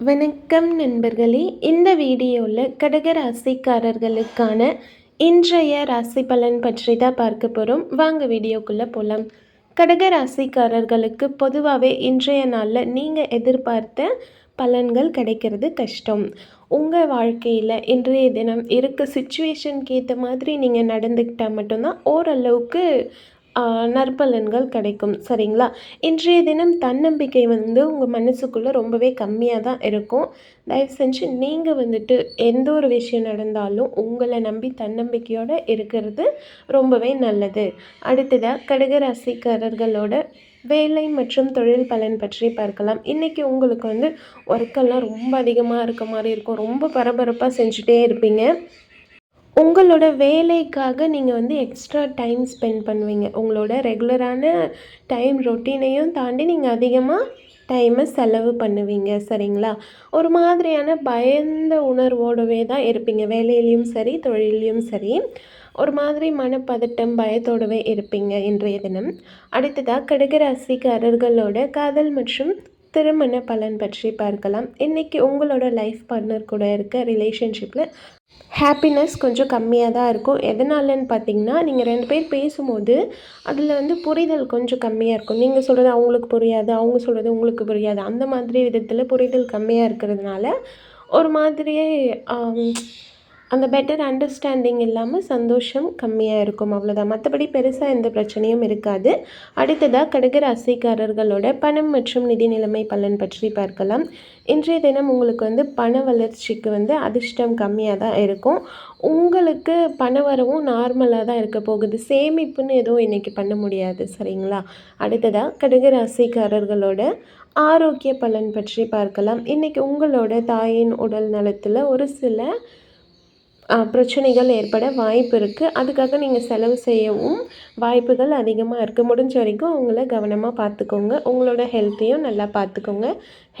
வணக்கம் நண்பர்களே. இந்த வீடியோவில் கடக ராசிக்காரர்களுக்கான இன்றைய ராசி பலன் பற்றி தான் பார்க்க போகிறோம் வாங்க வீடியோக்குள்ளே போகலாம் கடக ராசிக்காரர்களுக்கு பொதுவாகவே இன்றைய நாளில் நீங்கள் எதிர்பார்த்த பலன்கள் கிடைக்கிறது கஷ்டம். உங்கள் வாழ்க்கையில் இன்றைய தினம் இருக்க சுச்சுவேஷனுக்கு ஏற்ற மாதிரி நீங்கள் நடந்துக்கிட்டால் மட்டும்தான் ஓரளவுக்கு நற்பலன்கள் கிடைக்கும் சரிங்களா? இன்றைய தினம் தன்னம்பிக்கை வந்து உங்கள் மனசுக்குள்ளே ரொம்பவே கம்மியாக தான் இருக்கும். தயவு செஞ்சு நீங்கள் வந்துட்டு எந்த ஒரு விஷயம் நடந்தாலும் உங்களை நம்பி தன்னம்பிக்கையோடு இருக்கிறது ரொம்பவே நல்லது. அடுத்ததாக கடகராசிக்காரர்களோட வேலை மற்றும் தொழில் பலன் பற்றி பார்க்கலாம். இன்றைக்கி உங்களுக்கு வந்து ஒர்க்கெல்லாம் ரொம்ப அதிகமாக இருக்க மாதிரி இருக்கும். ரொம்ப பரபரப்பாக செஞ்சுட்டே இருப்பீங்க. உங்களோட வேலைக்காக நீங்கள் வந்து எக்ஸ்ட்ரா டைம் ஸ்பெண்ட் பண்ணுவீங்க. உங்களோட ரெகுலரான டைம் ரொட்டீனையும் தாண்டி நீங்கள் அதிகமாக டைமை செலவு பண்ணுவீங்க. சரிங்களா? ஒரு மாதிரியான பயந்த உணர்வோடவே தான் இருப்பீங்க. வேலையிலையும் சரி தொழிலையும் சரி. ஒரு மாதிரி மனப்பதட்டம் பயத்தோடவே இருப்பீங்க இன்றைய தினம். அடுத்ததாக கடகராசிக்காரர்களோட காதல் மற்றும் திருமண பலன் பற்றி பார்க்கலாம். இன்றைக்கி உங்களோட லைஃப் பார்ட்னர் கூட இருக்க ரிலேஷன்ஷிப்பில் ஹாப்பினஸ் கொஞ்சம் கம்மியாக தான் இருக்கும். எதனாலன்னு பார்த்தீங்கன்னா நீங்கள் ரெண்டு பேர் பேசும்போது அதில் வந்து புரிதல் கொஞ்சம் கம்மியாக இருக்கும். நீங்கள் சொல்கிறது அவங்களுக்கு புரியாது அவங்க சொல்கிறது உங்களுக்கு புரியாது. அந்த மாதிரி விதத்தில் புரிதல் கம்மியாக இருக்கிறதுனால ஒரு மாதிரியே அந்த பெட்டர் அண்டர்ஸ்டாண்டிங் இல்லாமல் சந்தோஷம் கம்மியாக இருக்கும் அவ்வளோதான் மற்றபடி பெருசாக எந்த பிரச்சனையும் இருக்காது. அடுத்ததாக கடக ராசிக்காரர்களோட பணம் மற்றும் நிதி நிலைமை பலன் பற்றி பார்க்கலாம். இன்றைய தினம் உங்களுக்கு வந்து பண வளர்ச்சிக்கு வந்து அதிர்ஷ்டம் கம்மியாக தான் இருக்கும். உங்களுக்கு பண வரவும் நார்மலாக தான் இருக்க போகுது. சேமிப்புன்னு எதுவும் இன்றைக்கி பண்ண முடியாது சரிங்களா? அடுத்ததாக கடக ராசிக்காரர்களோட ஆரோக்கிய பலன் பற்றி பார்க்கலாம். இன்றைக்கி உங்களோட தாயின் உடல் நலத்தில் ஒரு சில பிரச்சனைகள் ஏற்பட வாய்ப்பு இருக்குது அதுக்காக நீங்கள் செலவு செய்யவும் வாய்ப்புகள் அதிகமாக இருக்குது முடிஞ்ச வரைக்கும் உங்களை கவனமாக பார்த்துக்கோங்க உங்களோட ஹெல்த்தையும் நல்லா பார்த்துக்கோங்க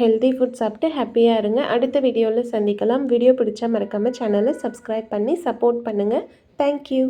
ஹெல்த்தி ஃபுட் சாப்பிட்டு ஹாப்பியாக இருங்க. அடுத்த வீடியோவில் சந்திக்கலாம். வீடியோ பிடிச்சா மறக்காமல் சேனலை சப்ஸ்கிரைப் பண்ணி சப்போர்ட் பண்ணுங்கள் தேங்க்யூ